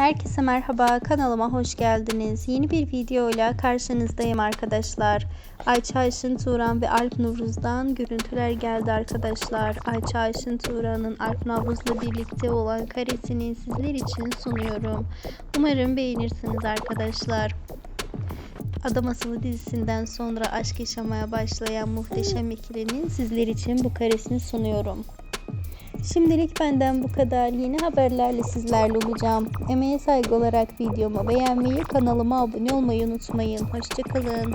Herkese merhaba kanalıma hoş geldiniz. Yeni bir video ile karşınızdayım arkadaşlar. Ayça Ayşın Turan ve Alp Nuruz'dan görüntüler geldi arkadaşlar. Ayça Ayşın Turan'ın Alp Navruz'la birlikte olan karesini sizler için sunuyorum. Umarım beğenirsiniz arkadaşlar. Adam Asılı dizisinden sonra aşk yaşamaya başlayan muhteşem ikilinin sizler için bu karesini sunuyorum. Şimdilik benden bu kadar. Yeni haberlerle sizlerle olacağım. Emeğe saygı olarak videomu beğenmeyi, kanalıma abone olmayı unutmayın. Hoşçakalın.